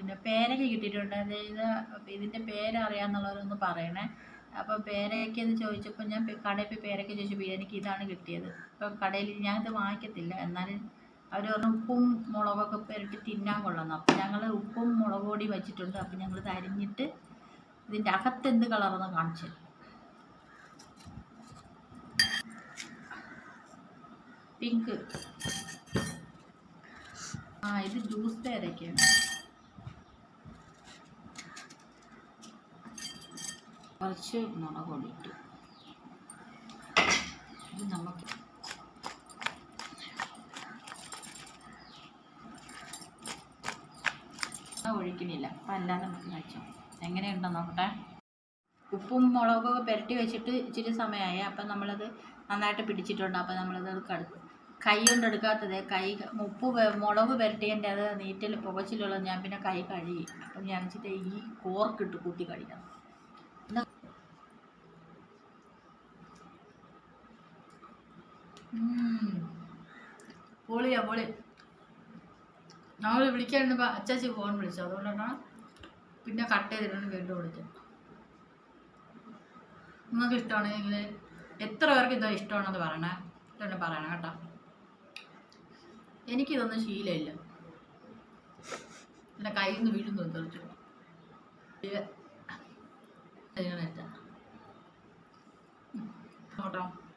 പിന്നെ പേരയ്ക്ക് കിട്ടിയിട്ടുണ്ട്. അതായത് ഇതിന്റെ പേരറിയാമെന്നുള്ളവരൊന്ന് പറയണേ. അപ്പം പേരയ്ക്ക് എന്ന് ചോദിച്ചപ്പോൾ ഞാൻ കടയിൽ പോയി പേരയ്ക്ക് ചോദിച്ചപ്പോൾ എനിക്ക് ഇതാണ് കിട്ടിയത്. ഇപ്പം കടയിൽ ഞാനിത് വാങ്ങിക്കത്തില്ല. എന്നാലും അവർ പറഞ്ഞു ഉപ്പും മുളകൊക്കെ പുരട്ടി തിന്നാൻ കൊള്ളണം അപ്പം ഞങ്ങൾ ഉപ്പും മുളക് പൊടി വെച്ചിട്ടുണ്ട്. അപ്പം ഞങ്ങൾ ഇത് അരിഞ്ഞിട്ട് ഇതിന്റെ അകത്ത് എന്ത് കളറെന്ന് കാണിച്ചു പിങ്ക് ആ ഇത് ജ്യൂസ് പേരയ്ക്കാണ് കുറച്ച് മുളക് ഇത് നമുക്ക് ഒഴിക്കണില്ല അപ്പം അല്ലാതെ നമുക്ക് കഴിച്ചോ. എങ്ങനെയുണ്ടോ നോക്കട്ടെ? ഉപ്പും മുളകൊക്കെ പുരട്ടി വെച്ചിട്ട് ഇച്ചിരി സമയമായി അപ്പം നമ്മളത് നന്നായിട്ട് പിടിച്ചിട്ടുണ്ട്. അപ്പം നമ്മളത് കടുക്കും കൈ കൊണ്ട് എടുക്കാത്തത്. കൈ ഉപ്പ് മുളക് പുരട്ടിയതിന്റെ അത് നീറ്റൽ പുകച്ചിലുള്ള ഞാൻ പിന്നെ കൈ കഴുകി. അപ്പം ഞാൻ വെച്ചിട്ട് ഈ കോർക്കിട്ട് കൂട്ടി കഴിക്കണം. നമ്മൾ വിളിക്കാണ്ടിരുന്നപ്പോൾ അച്ചാച്ചി ഫോൺ വിളിച്ചു. അതുകൊണ്ടാണ് പിന്നെ കട്ട് ചെയ്തിട്ടാണ് വീണ്ടും വിളിച്ചത്. നിങ്ങൾക്ക് ഇഷ്ടമാണെങ്കിൽ എത്ര പേർക്ക് ഇതോ ഇഷ്ടമാണെന്ന് പറയണേ? ഇതൊന്ന് പറയണം കേട്ടോ. എനിക്കിതൊന്നും ശീലമില്ല. എന്റെ കയ്യിൽ നിന്ന് Tchau.